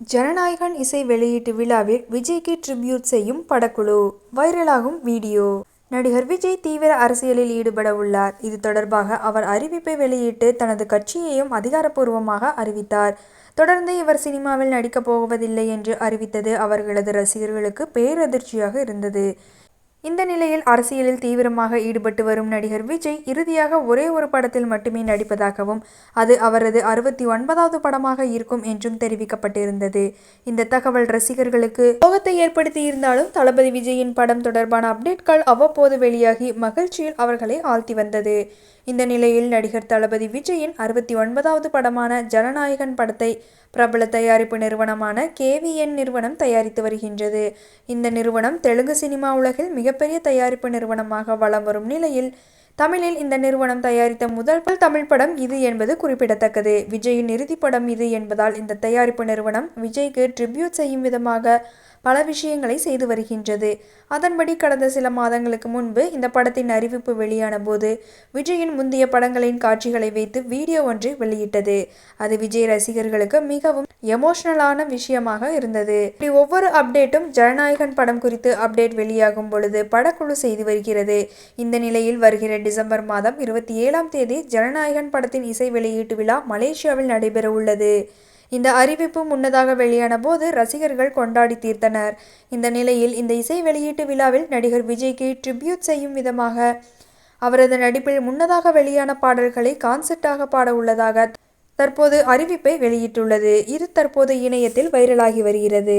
ஜனநாயகன் இசை வெளியீட்டு விழாவில் விஜய்க்கு ட்ரிபியூட் செய்யும் படக்குழு. வைரலாகும் வீடியோ. நடிகர் விஜய் தீவிர அரசியலில் ஈடுபட உள்ளார். இது தொடர்பாக அவர் அறிவிப்பை வெளியிட்டு தனது கட்சியையும் அதிகாரப்பூர்வமாக அறிவித்தார். தொடர்ந்து இவர் சினிமாவில் நடிக்கப் போவதில்லை என்று அறிவித்தது அவர்களது ரசிகர்களுக்கு பேரதிர்ச்சியாக இருந்தது. இந்த நிலையில் அரசியலில் தீவிரமாக ஈடுபட்டு வரும் நடிகர் விஜய் இறுதியாக ஒரே ஒரு படத்தில் மட்டுமே நடிப்பதாகவும் அது அவரது அறுபத்தி ஒன்பதாவது படமாக இருக்கும் என்றும் தெரிவிக்கப்பட்டிருந்தது. இந்த தகவல் ரசிகர்களுக்கு சோகத்தை ஏற்படுத்தியிருந்தாலும் தளபதி விஜயின் படம் தொடர்பான அப்டேட்கள் அவ்வப்போது வெளியாகி மகிழ்ச்சியில் அவர்களை ஆழ்த்தி வந்தது. இந்த நிலையில் நடிகர் தளபதி விஜயின் அறுபத்தி ஒன்பதாவது படமான ஜனநாயகன் படத்தை பிரபல தயாரிப்பு நிறுவனமான கேவிஎன் நிறுவனம் தயாரித்து வருகின்றது. இந்த நிறுவனம் தெலுங்கு சினிமா உலகில் மிகப்பெரிய தயாரிப்பு நிறுவனமாக வலம் வரும் நிலையில் தமிழில் இந்த நிறுவனம் தயாரித்த முதல் தமிழ் படம் இது என்பது குறிப்பிடத்தக்கது. விஜயின் இறுதி படம் இது என்பதால் இந்த தயாரிப்பு நிறுவனம் விஜய்க்கு ட்ரிபியூட் செய்யும் விதமாக பல விஷயங்களை செய்து வருகின்றது. அதன்படி கடந்த சில மாதங்களுக்கு முன்பு இந்த படத்தின் அறிவிப்பு வெளியான போது விஜயின் முந்தைய படங்களின் காட்சிகளை வைத்து வீடியோ ஒன்றை வெளியிட்டது. அது விஜய் ரசிகர்களுக்கு மிகவும் எமோஷனலான விஷயமாக இருந்தது. இப்படி ஒவ்வொரு அப்டேட்டும் ஜனநாயகன் படம் குறித்து அப்டேட் வெளியாகும் பொழுது படக்குழு செய்து வருகிறது. இந்த நிலையில் வருகிற டிசம்பர் மாதம் இருபத்தி ஏழாம் தேதி ஜனநாயகன் படத்தின் இசை வெளியீட்டு விழா மலேசியாவில் நடைபெற உள்ளது இந்த அறிவிப்பு முன்னதாக வெளியான போது ரசிகர்கள் கொண்டாடி தீர்த்தனர். இந்த நிலையில் இந்த இசை வெளியீட்டு விழாவில் நடிகர் விஜய்க்கு ட்ரிபியூட் செய்யும் விதமாக அவரது நடிப்பில் முன்னதாக வெளியான பாடல்களை கான்செர்ட்டாக பாட உள்ளதாக தற்போது அறிவிப்பை வெளியிட்டுள்ளது. இது தற்போது இணையத்தில் வைரலாகி வருகிறது.